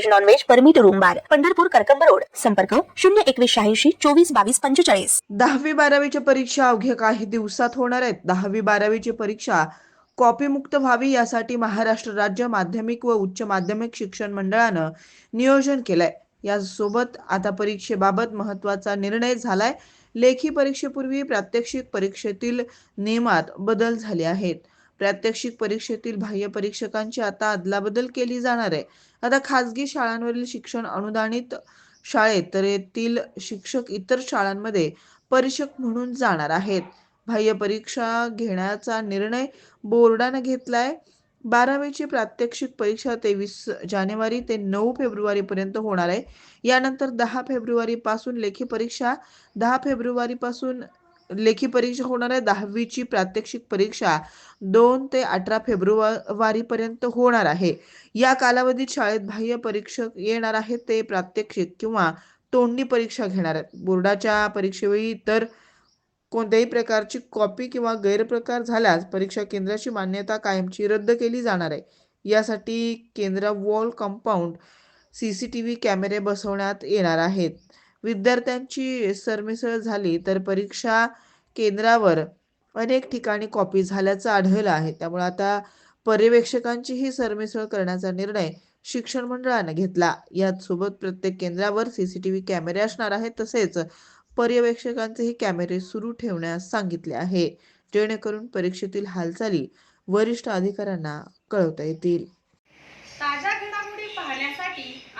veg non veg permit room bar Pandharpur Karkamb road. संपर्क शून्य एकवीस शहाऐंशी चोवीस बावीस पंचेचाळीस. दहावी बारावीच्या परीक्षा अवघ्या काही दिवसात होणार आहेत. दहावी बारावीची परीक्षा कॉपीमुक्त व्हावी यासाठी महाराष्ट्र राज्य माध्यमिक व उच्च माध्यमिक शिक्षण मंडळानं नियोजन केलंय. यासोबत आता परीक्षेबाबत महत्त्वाचा निर्णय झालाय. लेखी परीक्षेपूर्वी प्रात्यक्षिक परीक्षेतील नियमात बदल झाले आहेत. प्रात्यक्षिक परीक्षेतील बाह्य परीक्षकांची आता अदलाबदल केली जाणार आहे. आता खासगी शाळांवरील शिक्षण अनुदानित शाळेत तर येथील शिक्षक इतर शाळांमध्ये परीक्षक म्हणून जाणार आहेत. बाह्य परीक्षा घेण्याचा निर्णय बोर्डानं घेतलाय. बारावीची प्रात्यक्षिक परीक्षा तेवीस जानेवारी ते नऊ फेब्रुवारी पर्यंत होणार आहे. यानंतर दहा फेब्रुवारी पासून लेखी परीक्षा दहा फेब्रुवारी पासून लेखी परीक्षा होणार आहे. दहावीची प्रात्यक्षिक परीक्षा दोन ते अठरा फेब्रुवारी पर्यंत होणार आहे. या कालावधीत शाळेत बाह्य परीक्षक येणार आहेत. ते प्रात्यक्षिक किंवा तोंडी परीक्षा घेणार आहेत. बोर्डाच्या परीक्षेवेळी तर कोणत्याही प्रकारची कॉपी किंवा गैरप्रकार झाल्यास परीक्षा केंद्राची मान्यता कायमची रद्द केली जाणार आहे. यासाठी केंद्र wall compound C C T V कॅमेरे बसवण्यात येणार आहेत. विद्यार्थ्यांची सरमिसळ झाली तर परीक्षा केंद्रावर अनेक ठिकाणी कॉपी झाल्याचं आढळलं आहे. त्यामुळे आता पर्यवेक्षकांचीही सरमिसळ करण्याचा निर्णय शिक्षण मंडळानं घेतला. यात सोबत प्रत्येक केंद्रावर सीसीटीव्ही कॅमेरे असणार आहेत तसेच पर्यवेक्षकांचेही कॅमेरे सुरू ठेवण्यास सांगितले आहे. जेणेकरून परीक्षेतील हालचाली वरिष्ठ अधिकाऱ्यांना कळवता येतील.